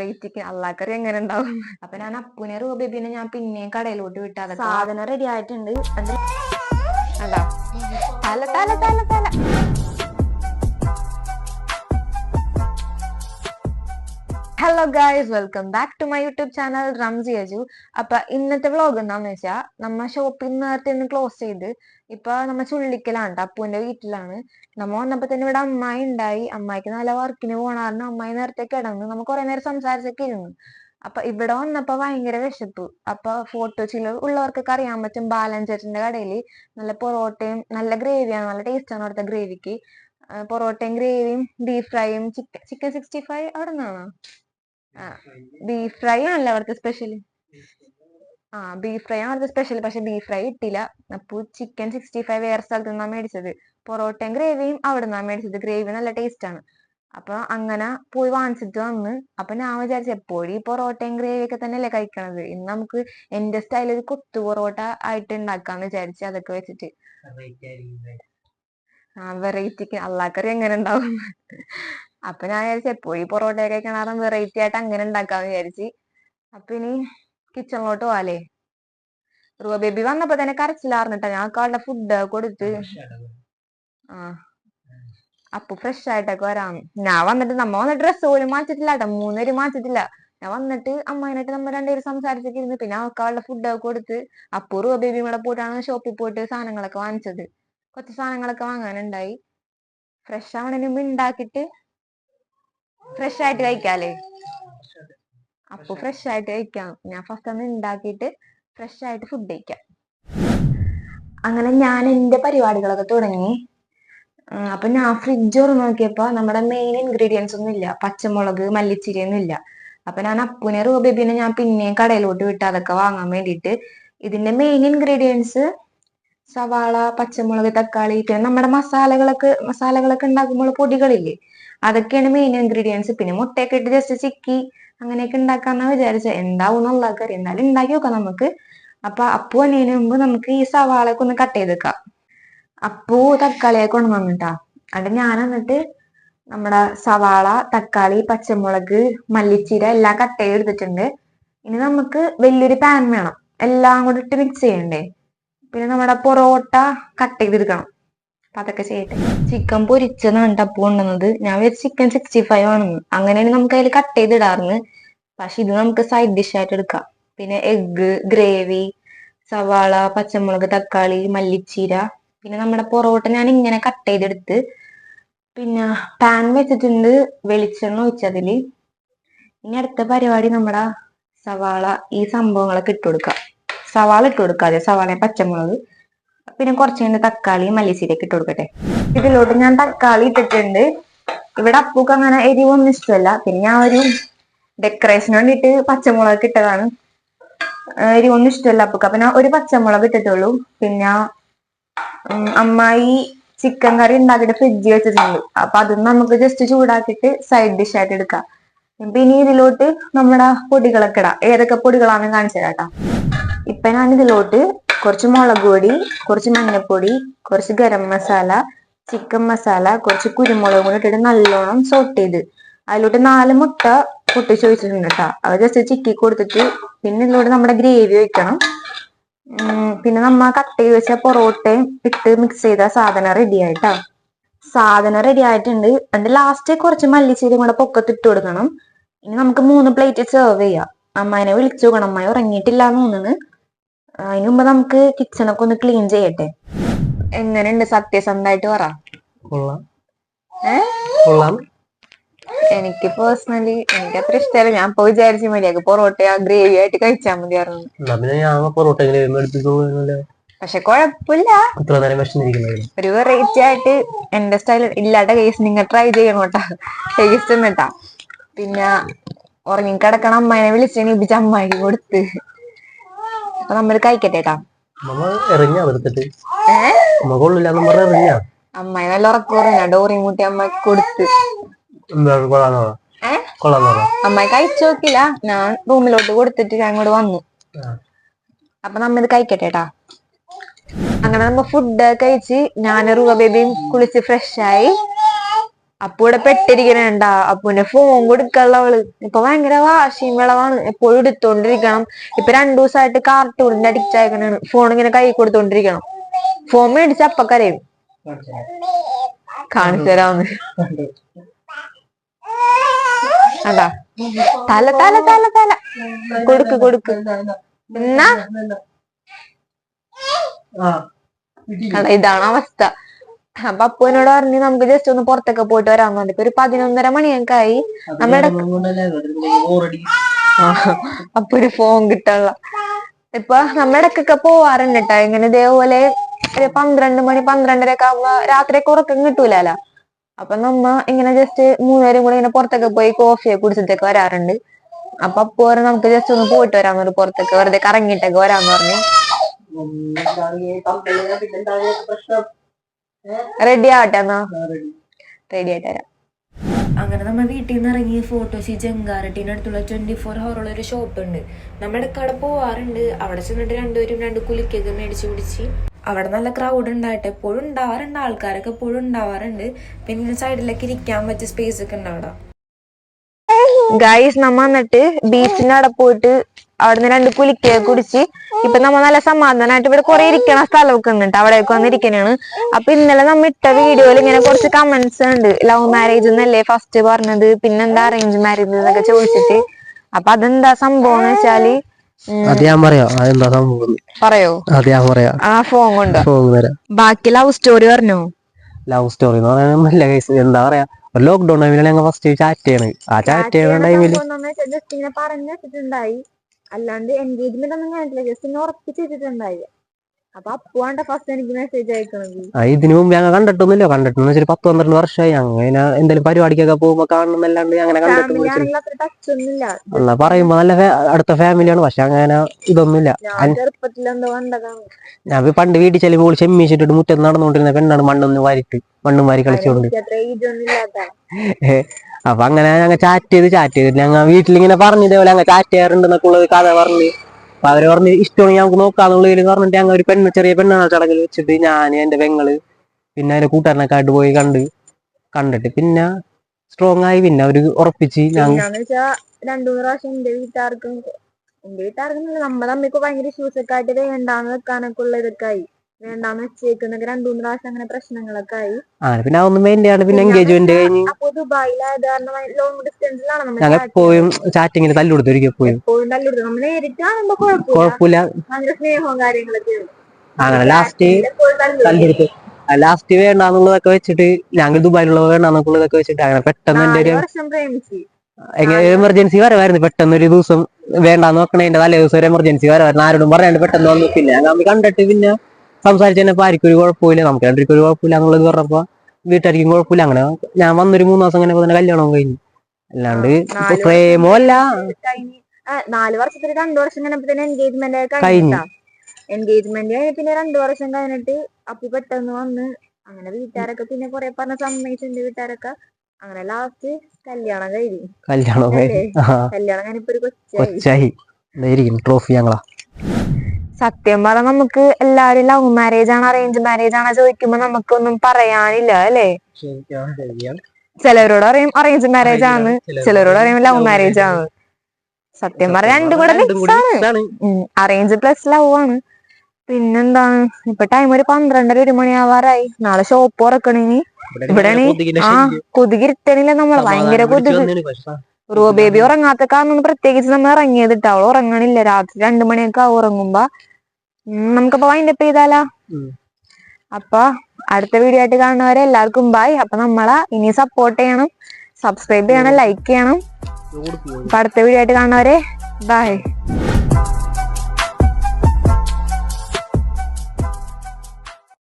വെയിറ്റിക്ക് അള്ളാക്കറി എങ്ങനെ ഉണ്ടാവും? അപ്പൊ ഞാൻ അപ്പുനെ റൂബേബിനെ ഞാൻ പിന്നെയും കടയിലോട്ട് വിട്ട്. അതൊക്കെ സാധനം റെഡി ആയിട്ടുണ്ട്. തല തല തല തല. Hello guys welcome back to my YouTube channel Ramsi Aju അപ്പൊ ഇന്നത്തെ വ്ളോഗ് എന്താന്ന് വെച്ചാ നമ്മ ഷോപ്പിംഗ് നേരത്തെ ഒന്ന് ക്ലോസ് ചെയ്ത് ഇപ്പൊ നമ്മ ചുള്ളിക്കലാണ് അപ്പൂന്റെ വീട്ടിലാണ്. നമ്മ വന്നപ്പോ തന്നെ ഇവിടെ അമ്മായി ഉണ്ടായി അമ്മായിക്ക് നല്ല വർക്കിന് പോണായിരുന്നു അമ്മായി നേരത്തെ കിടന്നു നമ്മ കുറെ നേരം സംസാരിച്ചൊക്കെ ഇരുന്നു. അപ്പൊ ഇവിടെ വന്നപ്പോ ഭയങ്കര വിശപ്പ്. അപ്പൊ ഫോട്ടോ ചില ഉള്ളവർക്കൊക്കെ അറിയാൻ പറ്റും ബാലൻചേട്ടന്റെ കടയിൽ നല്ല പൊറോട്ടയും നല്ല ഗ്രേവിയാണ് നല്ല ടേസ്റ്റാണ് അവിടുത്തെ ഗ്രേവിക്ക് പൊറോട്ടയും ഗ്രേവിയും ബീഫ് ഫ്രൈയും ചിക്കൻ ചിക്കൻ സിക്സ്റ്റി ഫൈവ് അവിടെ നിന്നാണോ ബീഫ് ഫ്രൈ ആണല്ലോ അവിടുത്തെ സ്പെഷ്യൽ ആ ബീഫ് ഫ്രൈ ആണ് അവിടുത്തെ സ്പെഷ്യൽ പക്ഷെ ബീഫ് ഫ്രൈ ഇട്ടില്ല. അപ്പൊ ചിക്കൻ സിക്സ്റ്റി ഫൈവ് വേറെ സ്ഥലത്ത് നിന്നാണ് മേടിച്ചത്. പൊറോട്ടയും ഗ്രേവിയും അവിടെ നിന്നാണ് മേടിച്ചത്. ഗ്രേവി നല്ല ടേസ്റ്റ് ആണ്. അപ്പൊ അങ്ങനെ പോയി വാങ്ങിച്ചിട്ട് വന്ന് അപ്പൊ ഞാൻ വിചാരിച്ചു എപ്പോഴും ഈ പൊറോട്ടയും ഗ്രേവി ഒക്കെ തന്നെയല്ലേ കഴിക്കണത്. ഇന്ന് നമുക്ക് എന്റെ സ്റ്റൈലിൽ ഒരു കൊത്തു പൊറോട്ട ആയിട്ട് ഉണ്ടാക്കാന്ന് വിചാരിച്ചു അതൊക്കെ വെച്ചിട്ട്. ആ വെറൈറ്റിക്ക് അള്ളാക്കറി എങ്ങനെ ഉണ്ടാവും അപ്പൊ ഞാൻ വിചാരിച്ചു എപ്പോഴും പൊറോട്ട കഴിക്കണാറും വെറൈറ്റി ആയിട്ട് അങ്ങനെ ഉണ്ടാക്കാന്ന് വിചാരിച്ച്. അപ്പൊ ഇനി കിച്ചണിലോട്ട് പോവാലേ റൂ ബേബി വന്നപ്പോ തന്നെ കരച്ചിലാർന്നിട്ടാ ഞാൻ കാളുടെ ഫുഡ് കൊടുത്ത്. ആ. അപ്പൊ ഫ്രഷ് ആയിട്ടൊക്കെ വരാം. ഞാൻ വന്നിട്ട് നമ്മ വന്നിട്ട് ഡ്രസ്സ് പോലും മാറ്റിട്ടില്ല കേട്ടോ മൂന്നുപേരും മാറ്റിട്ടില്ല ഞാൻ വന്നിട്ട് അമ്മേനായിട്ട് നമ്മ രണ്ടുപേരും സംസാരിച്ചൊക്കെ ഇരുന്ന് പിന്നെ അവളുടെ ഫുഡ് കൊടുത്ത്. അപ്പൊ റൂ ബേബിയും കൂടെ പോയിട്ടാണ് ഷോപ്പിൽ പോയിട്ട് സാധനങ്ങളൊക്കെ വാങ്ങിച്ചത്. കുറച്ച് സാധനങ്ങളൊക്കെ വാങ്ങാനുണ്ടായി. ഫ്രഷ് ആവണതിന് മുമ്പ് ഉണ്ടാക്കിട്ട് ഫ്രഷ് ആയിട്ട് കഴിക്കാല്ലേ അപ്പൊ ഫ്രഷ് ആയിട്ട് കഴിക്കാം. ഞാൻ ഫസ്റ്റ് ഒന്ന് ഉണ്ടാക്കിയിട്ട് ഫ്രഷ് ആയിട്ട് ഫുഡ് കഴിക്കാം. അങ്ങനെ ഞാൻ എന്റെ പരിപാടികളൊക്കെ തുടങ്ങി. അപ്പൊ ഞാൻ ഫ്രിഡ്ജ് തുറന്ന് നോക്കിയപ്പോ നമ്മുടെ മെയിൻ ഇൻഗ്രീഡിയൻസ് ഒന്നും ഇല്ല. പച്ചമുളക് മല്ലിച്ചിരി ഒന്നും ഇല്ല. അപ്പൊ ഞാൻ അപ്പുനെ റൂബേബിനെ ഞാൻ പിന്നെയും കടയിലോട്ട് വിട്ട് അതൊക്കെ വാങ്ങാൻ വേണ്ടിയിട്ട് ഇതിന്റെ മെയിൻ ഇൻഗ്രീഡിയൻസ് സവാള പച്ചമുളക് തക്കാളി പിന്നെ നമ്മുടെ മസാലകളൊക്കെ മസാലകളൊക്കെ ഉണ്ടാക്കുമ്പോൾ പൊടികളില്ലേ? അതൊക്കെയാണ് മെയിൻ ഇൻഗ്രീഡിയൻസ് പിന്നെ മുട്ടയൊക്കെ ഇട്ട് ജസ്റ്റ് ചിക്കി അങ്ങനെയൊക്കെ ഉണ്ടാക്കാന്ന് വിചാരിച്ചത് എന്താവും എന്നുള്ളതൊക്കെ അറിയാം എന്നാലും ഉണ്ടാക്കി നോക്കാം നമുക്ക്. അപ്പൊ അപ്പു അനിയന് മുമ്പ് നമുക്ക് ഈ സവാളൊക്കെ ഒന്ന് കട്ട് ചെയ്തേക്കാം. അപ്പു തക്കാളിയെ കൊണ്ടുവന്നിട്ടാ അത് ഞാൻ എന്നിട്ട് നമ്മുടെ സവാള തക്കാളി പച്ചമുളക് മല്ലിച്ചീര എല്ലാം കട്ട് ചെയ്ത് എടുത്തിട്ടുണ്ട്. ഇനി നമുക്ക് വലിയൊരു പാൻ വേണം. എല്ലാം കൂടി ഇട്ട് മിക്സ് ചെയ്യണ്ടേ? പിന്നെ നമ്മുടെ പൊറോട്ട കട്ട് ചെയ്തെടുക്കണം. അതൊക്കെ ചെയ്യട്ടെ. ചിക്കൻ പൊരിച്ചതാണ് അപ്പു കൊണ്ടുവന്നത്. ഞാൻ വെച്ച ചിക്കൻ സിക്സ്റ്റി ഫൈവ് ആണെന്ന്. അങ്ങനെയാണ് നമുക്ക് അതിൽ കട്ട് ചെയ്തിടാറുന്ന്. പക്ഷെ ഇത് നമുക്ക് സൈഡ് ഡിഷ് ആയിട്ട് എടുക്കാം. പിന്നെ എഗ്ഗ് ഗ്രേവി സവാള പച്ചമുളക് തക്കാളി മല്ലിച്ചീര പിന്നെ നമ്മുടെ പൊറോട്ട ഞാൻ ഇങ്ങനെ കട്ട് ചെയ്തെടുത്ത് പിന്നെ പാൻ വെച്ചിട്ടുണ്ട് വെളിച്ചെണ്ണ ഒഴിച്ചതിൽ ഇനി അടുത്ത പരിപാടി നമ്മുടെ സവാള ഈ സംഭവങ്ങളൊക്കെ ഇട്ട് കൊടുക്കാം. സവാള ഇട്ട് കൊടുക്കാതെ സവാള പച്ചമുളക് പിന്നെ കുറച്ച് തക്കാളി മല്ലിച്ചീരയൊക്കെ ഇട്ട് കൊടുക്കട്ടെ. ഇതിലോട്ട് ഞാൻ തക്കാളി ഇട്ടിട്ടുണ്ട്. ഇവിടെ അപ്പൂക്ക് അങ്ങനെ എരിവൊന്നും ഇഷ്ടമല്ല. പിന്നെ ഞാൻ ഒരു ഡെക്കറേഷന് വേണ്ടിട്ട് പച്ചമുളക് ഇട്ടതാണ്. എരിവൊന്നും ഇഷ്ടമല്ല അപ്പൂക്ക്. അപ്പൊ ഞാൻ ഒരു പച്ചമുളക് ഇട്ടിട്ടുള്ളൂ. പിന്നെ അമ്മായി ചിക്കൻ കറി ഉണ്ടാക്കിയിട്ട് ഫ്രിഡ്ജ് വെച്ചിട്ടുണ്ട്. അപ്പൊ അതൊന്നും നമുക്ക് ജസ്റ്റ് ചൂടാക്കിയിട്ട് സൈഡ് ഡിഷ് ആയിട്ട് എടുക്കാം. പിന്നെ ഇതിലോട്ട് നമ്മുടെ പൊടികളൊക്കെ ഇടാം. ഏതൊക്കെ പൊടികളാണെന്ന് കാണിച്ചു തരാം ഇപ്പൊ ഞാൻ ഇതിലോട്ട് കുറച്ച് മുളക് പൊടി കുറച്ച് മഞ്ഞൾപ്പൊടി കുറച്ച് ഗരം മസാല ചിക്കൻ മസാല കുറച്ച് കുരുമുളക് കൂടി ഇട്ടിട്ട് നല്ലോണം സോട്ട് ചെയ്ത്. അതിലോട്ട് നാല് മുട്ട പൊട്ടിച്ച് ഒഴിച്ചിട്ടുണ്ട് കേട്ടോ. അത് ജസ്റ്റ് ചിക്കി കൊടുത്തിട്ട് പിന്നെ ഇതിലോട്ട് നമ്മുടെ ഗ്രേവി ഒഴിക്കണം. പിന്നെ നമ്മ കട്ട് ചെയ്ത് വെച്ച പൊറോട്ടയും ഇട്ട് മിക്സ് ചെയ്ത സാധനം റെഡി ആയിട്ടാ. സാധനം റെഡി ആയിട്ടുണ്ട്. അതിന്റെ ലാസ്റ്റ് കുറച്ച് മല്ലിച്ചീരയും കൂടെ പൊക്കത്ത് ഇട്ട് കൊടുക്കണം. ഇനി നമുക്ക് മൂന്ന് പ്ലേറ്റ് സെർവ് ചെയ്യാം. അമ്മാനെ വിളിച്ചു നോക്കണം. അമ്മായി ഉറങ്ങിയിട്ടില്ല എന്ന് തോന്നുന്നു. അതിന് മുമ്പ് നമുക്ക് കിച്ചണൊക്കെ ഒന്ന് ക്ലീൻ ചെയ്യട്ടെ. എങ്ങനെയുണ്ട്? സത്യസന്ധമായിട്ട് പറ. എനിക്ക് പേഴ്സണലി എനിക്ക് അത്ര ഇഷ്ടമല്ല. ഞാൻ ഇപ്പൊ വിചാരിച്ച മതിയാക്ക് പൊറോട്ട ഗ്രേവി ആയിട്ട് കഴിച്ചാൽ മതിയായിരുന്നു പക്ഷെ കുഴപ്പമില്ല വിഷമിരിക്കുന്നത് ഒരു വെറൈറ്റി ആയിട്ട് എന്റെ സ്റ്റൈൽ ഇല്ലാത്ത കേസ് നിങ്ങൾ ട്രൈ ചെയ്യണം കേട്ടാ. ടേസ്റ്റ് എന്നിട്ടാ പിന്നെ ഉറങ്ങി കിടക്കണ അമ്മായിനെ ഇപ്പിച്ച അമ്മായി കൊടുത്ത്. അപ്പൊ നമ്മൾ കഴിക്കട്ടെ കേട്ടാ നമ്മ എറിഞ്ഞാ വെറുത്തിട്ട് പറഞ്ഞ എറിഞ്ഞാ നല്ല ഉറക്കുറഞ്ഞ ഡോറി മുട്ടി അമ്മ കൊടുത്ത്. കൊള്ളാന്ന് കൊള്ളാന്ന് പറ. അമ്മായി കഴിച്ചു നോക്കില്ല ഞാൻ റൂമിലോട്ട് കൊടുത്തിട്ട് ഞാൻ ഇങ്ങോട്ട് വന്നു. അപ്പൊ നമ്മ ഇത് കഴിക്കട്ടെട്ടാ. അങ്ങനെ നമ്മ ഫുഡ് കഴിച്ച് ഞാൻ റുവ ബേബിയും കുളിച്ച് ഫ്രഷ് ആയി പെട്ടിരിക്കണണ്ട. അപ്പുവിന്റെ ഫോൺ കൊടുക്കാനുള്ള അവൾ. ഇപ്പൊ ഭയങ്കര വാശിയും വിളവാണ്. എപ്പോഴും എടുത്തോണ്ടിരിക്കണം. ഇപ്പൊ രണ്ടു ദിവസമായിട്ട് കാർട്ടൂണിന്റെ അഡിക്റ്റ് ആയിക്കണാണ്. ഫോൺ ഇങ്ങനെ കൈ കൊടുത്തോണ്ടിരിക്കണം. ഫോൺ മേടിച്ച അപ്പ കരയും കാണിച്ചു തരാന്ന് അതാ. തല തല തല തല. കൊടുക്ക് കൊടുക്ക്. എന്നാ? ഇതാണ് അവസ്ഥ. അപ്പൊ അപ്പുവിനോട് പറഞ്ഞ് നമുക്ക് ജസ്റ്റ് ഒന്ന് പുറത്തൊക്കെ പോയിട്ട് വരാൻ ഇപ്പൊ ഒരു പതിനൊന്നര മണിയൊക്കെ ആയി നമ്മുടെ അപ്പൊ ഒരു ഫോൺ കിട്ടാനുള്ള. ഇപ്പൊ നമ്മുടെ ഇടക്കൊക്കെ പോവാറുണ്ട് കേട്ടോ ഇങ്ങനെ ഇതേപോലെ ഒരു പന്ത്രണ്ട് മണി പന്ത്രണ്ടര ഒക്കെ ആകുമ്പോ രാത്രിയൊക്കെ ഉറക്കം കിട്ടൂലല്ലോ. അപ്പൊ നമ്മ ഇങ്ങനെ ജസ്റ്റ് മൂന്നുപേരും കൂടെ ഇങ്ങനെ പുറത്തൊക്കെ പോയി കോഫിയെ കുടിച്ചിട്ടൊക്കെ വരാറുണ്ട്. അപ്പൊ അപ്പൊ നമുക്ക് ജസ്റ്റ് ഒന്ന് പോയിട്ട് വരാൻ പറഞ്ഞു പുറത്തൊക്കെ വെറുതെ കറങ്ങിയിട്ടൊക്കെ വരാന്ന് പറഞ്ഞു. റെഡി ആവട്ടെ എന്നാ റെഡി ആയിട്ട് വരാം. അങ്ങനെ നമ്മൾ വീട്ടിൽ നിന്ന് ഇറങ്ങി ഫോട്ടോസ് ഈ ജങ്കാരട്ടീന്റെ അടുത്തുള്ള ട്വന്റി ഫോർ ഹവറുള്ള ഒരു ഷോപ്പ് ഉണ്ട്. നമ്മുടെ കട പോവാറുണ്ട്. അവിടെ ചെന്നിട്ട് രണ്ടുപേരും രണ്ട് കുലിക്കൊക്കെ മേടിച്ച് പിടിച്ച്. അവിടെ നല്ല ക്രൗഡ് ഉണ്ടായിട്ട് എപ്പോഴും ഉണ്ടാവാറുണ്ട്. ആൾക്കാരൊക്കെ എപ്പോഴും ഉണ്ടാവാറുണ്ട്. പിന്നെ സൈഡിലൊക്കെ ഇരിക്കാൻ പറ്റിയ സ്പേസ് ഒക്കെ ഉണ്ട് അവിടെ ഗൈസ് നമ്മ എന്നിട്ട് ബീച്ചിന്റെ അവിടെ പോയിട്ട് അവിടുന്ന് രണ്ട് കുലിക്ക കുടിച്ച് ഇപ്പൊ നമ്മ നല്ല സമാധാനമായിട്ട് ഇവിടെ കുറെ ഇരിക്കണ സ്ഥലമൊക്കെ ഉണ്ട്. അവിടേക്ക് വന്നിരിക്കണാണ്. അപ്പൊ ഇന്നലെ നമ്മ ഇട്ട വീഡിയോയിൽ ഇങ്ങനെ കുറച്ച് കമന്റ്സ് ഉണ്ട്. ലവ് മാരേജ് എന്നല്ലേ ഫസ്റ്റ് പറഞ്ഞത് പിന്നെന്താ അറേഞ്ച് മാരേജ് എന്നൊക്കെ ചോദിച്ചിട്ട്. അപ്പൊ അതെന്താ സംഭവം എന്ന് വെച്ചാൽ ഉം, അത് ഞാൻ പറയാം. അതെന്താ സംഭവം പറയോ? അത് ഞാൻ പറയാം. ആ ഫോൺ കൊണ്ട്? ഫോൺ തരാം. ബാക്കി ലവ് സ്റ്റോറി പറഞ്ഞോ? ലവ് സ്റ്റോറി എന്ന് പറയാനൊന്നുമില്ല എന്താ പറയാ? ഒരു ലോക്ക്ഡൌൺ ടൈമിലാണ് ഞങ്ങൾ ഫസ്റ്റ് ചാറ്റ് ചെയ്യണത് ആ ചാറ്റ് ചെയ്യണ ടൈമിൽ ജസ്റ്റ് ഇങ്ങനെ അല്ലാണ്ട് എൻഗേജ്മെന്റ് ഒന്നും കഴിഞ്ഞിട്ടില്ല. ജസ്റ്റ് ഇങ്ങനെ ഉറപ്പിച്ച് ഇതിനു മുമ്പ് ഞങ്ങൾ കണ്ടിട്ടൊന്നുമില്ല. കണ്ടിട്ടെന്ന് വെച്ചാൽ പത്ത് പന്ത്രണ്ട് വർഷമായി. അങ്ങനെ എന്തെങ്കിലും പരിപാടിക്കൊക്കെ പോകുമ്പോ കാണുന്നല്ലാണ്ട് അങ്ങനെ കണ്ടിട്ടൊന്നും പറയുമ്പോ നല്ല അടുത്ത ഫാമിലിയാണ് പക്ഷെ അങ്ങനെ ഇതൊന്നുമില്ല. ഞാൻ പണ്ട് വീട്ടിൽ ചെല്ലുമ്പോൾ ചെമ്മീശിട്ടിട്ട് മുറ്റത്ത് നടന്നുകൊണ്ടിരുന്ന പെണ്ണാണ് മണ്ണൊന്ന് വാരിട്ട് മണ്ണും വാരി കളിച്ചുകൊണ്ട് ഇല്ലാത്ത അപ്പൊ അങ്ങനെ ഞങ്ങൾ ചാറ്റ് ചെയ്ത് ചാറ്റ് ചെയ്തിട്ട് ഞങ്ങൾ വീട്ടിലിങ്ങനെ പറഞ്ഞു ഇതേപോലെ ഞങ്ങൾ ചാറ്റ് ചെയ്യാറുണ്ടെന്നൊക്കെ ഉള്ളത് കഥ പറഞ്ഞ് അപ്പൊ അവർ പറഞ്ഞ് ഇഷ്ടമാണ് ഞങ്ങൾക്ക് നോക്കാന്നുള്ളതിൽ പറഞ്ഞിട്ട് ഞങ്ങൾ ഒരു പെണ്ണ് ചെറിയ പെണ്ണാണ് ചടങ്ങിൽ വെച്ചിട്ട് ഞാൻ എന്റെ പെങ്ങൾ പിന്നെ അതിന്റെ കൂട്ടുകാരനൊക്കെ ആയിട്ട് പോയി കണ്ട് കണ്ടിട്ട് പിന്നെ സ്ട്രോങ് ആയി പിന്നെ അവർ ഉറപ്പിച്ച് ഞങ്ങൾ രണ്ടു മൂന്ന് പ്രാവശ്യം എന്റെ വീട്ടുകാർക്കും എന്റെ വീട്ടുകാർക്കും നമ്മുടെ തമ്മിൽ ഭയങ്കര ഇഷ്യൂസ് ഒക്കെ ആയിട്ട് വേണ്ടാന്ന് വെക്കാനൊക്കെ ഉള്ള ഇതൊക്കെ ആയി. വേണ്ടാന്ന് വെച്ചേക്കുന്നൊക്കെ രണ്ടു മൂന്ന് പ്രാവശ്യം അങ്ങനെ പ്രശ്നങ്ങളൊക്കെ ആയി. പിന്നെ അതൊന്നും വേണ്ടിയാണ്. പിന്നെ എൻഗേജ്മെന്റ് കഴിഞ്ഞ് അപ്പൊ ദുബായിലായത് കാരണം ലോങ് ഡിസ്റ്റൻസിലാണ് നമ്മൾ ഞങ്ങൾ എപ്പോഴും ചാറ്റിങ്ങിൽ തല്ലുകൊടുത്തു ഒരിക്കൽ പോയി എപ്പോഴും. തല്ലിടുന്നത് നമ്മൾ നേരിട്ട് കാണുമ്പോ കുഴപ്പമില്ല. ഭയങ്കര സ്നേഹവും കാര്യങ്ങളൊക്കെ അങ്ങനെ ലാസ്റ്റ് തല്ലുകൊടുത്തു ലാസ്റ്റ് വേണ്ടാന്നുള്ളതൊക്കെ വെച്ചിട്ട് ഞങ്ങൾ ദുബായിലുള്ളത് വേണ്ടാന്നുള്ളതൊക്കെ വെച്ചിട്ട് അങ്ങനെ പെട്ടെന്ന് എന്റെ ഒരു എമർജൻസി വരവായിരുന്നു. പെട്ടെന്ന് ഒരു ദിവസം വേണ്ടാന്ന് വെക്കണേന്റെ തലേ ദിവസം ഒരു എമർജൻസി വരവായിരുന്നു. ആരോടും പറയാണ്ട് പെട്ടെന്ന് വന്നു പിന്നെ ഞങ്ങൾ കണ്ടിട്ട് പിന്നെ സംസാരിച്ച് തന്നെ ആർക്കും ഒരു കുഴപ്പമില്ല. നമുക്ക് രണ്ടുപേർക്കും ഒരു കുഴപ്പമില്ല എന്നുള്ളത് പറഞ്ഞപ്പോ വീട്ടുകാർക്കും കുഴപ്പമില്ല. അങ്ങനെ ഞാൻ വന്നൊരു മൂന്ന് ദിവസം അങ്ങനെ തന്നെ കല്യാണം കഴിഞ്ഞു. അല്ലാണ്ട് പ്രേമോ അല്ല. നാല് വർഷത്തിൽ രണ്ടു വർഷം കഴിഞ്ഞപ്പോ എൻഗേജ്മെന്റ് കഴിഞ്ഞു. എൻഗേജ്മെന്റ് പിന്നെ രണ്ടു വർഷം കഴിഞ്ഞിട്ട് അപ്പു പെട്ടെന്ന് വന്ന് അങ്ങനെ വീട്ടുകാരൊക്കെ പിന്നെ കൊറേ പറഞ്ഞ സമ്മതിച്ചിട്ടുണ്ട് വീട്ടുകാരൊക്കെ. അങ്ങനെ ലാസ്റ്റ് കല്യാണം കഴിഞ്ഞു. കല്യാണം കല്യാണം കഴിഞ്ഞപ്പോ ഒരു കൊച്ചായി. കൊച്ചായി. ട്രോഫി ഞങ്ങളാ. സത്യം പറഞ്ഞ നമുക്ക് എല്ലാരും ലവ് മാരേജ് ആണ് അറേഞ്ച് മാരേജ് ആണോ ചോദിക്കുമ്പോ നമുക്കൊന്നും പറയാനില്ല അല്ലേ? ചിലവരോട് അറിയും അറേഞ്ച് മാരേജ് ആണ് ചിലരോട് അറിയും ലവ് മാരേജ് ആണ്. സത്യം പറഞ്ഞ രണ്ടും കൂടെ മിക്സ് ആണ്. അറേഞ്ച് പ്ലസ് ലവ് ആണ്. പിന്നെന്താണ് ഇപ്പൊ ടൈം ഒരു പന്ത്രണ്ടര ഒരു മണിയാവാറായി. നാളെ ഷോപ്പ് തുറക്കണിനി ഇവിടെയാണ് ആ കൊതുകിരുത്തണില്ല നമ്മൾ? ഭയങ്കര കൊതുക്. റോ ബേബി ഉറങ്ങാത്ത കാരണം പ്രത്യേകിച്ച് നമ്മൾ ഇറങ്ങിയത് ഇട്ടോ അവൾ ഉറങ്ങണില്ല. രാത്രി രണ്ടു മണിയൊക്കെ ഉറങ്ങുമ്പോ. നമുക്കപ്പൊ വൈൻഡപ്പ് അപ്പ് ചെയ്താലോ? അപ്പൊ അടുത്ത വീഡിയോ ആയിട്ട് കാണുന്നവരെ എല്ലാവർക്കും ബൈ അപ്പൊ നമ്മളെ ഇനി സപ്പോർട്ട് ചെയ്യണം സബ്സ്ക്രൈബ് ചെയ്യണം ലൈക്ക് ചെയ്യണം. അപ്പൊ അടുത്ത വീഡിയോ ആയിട്ട് കാണുന്നവരെ ബൈ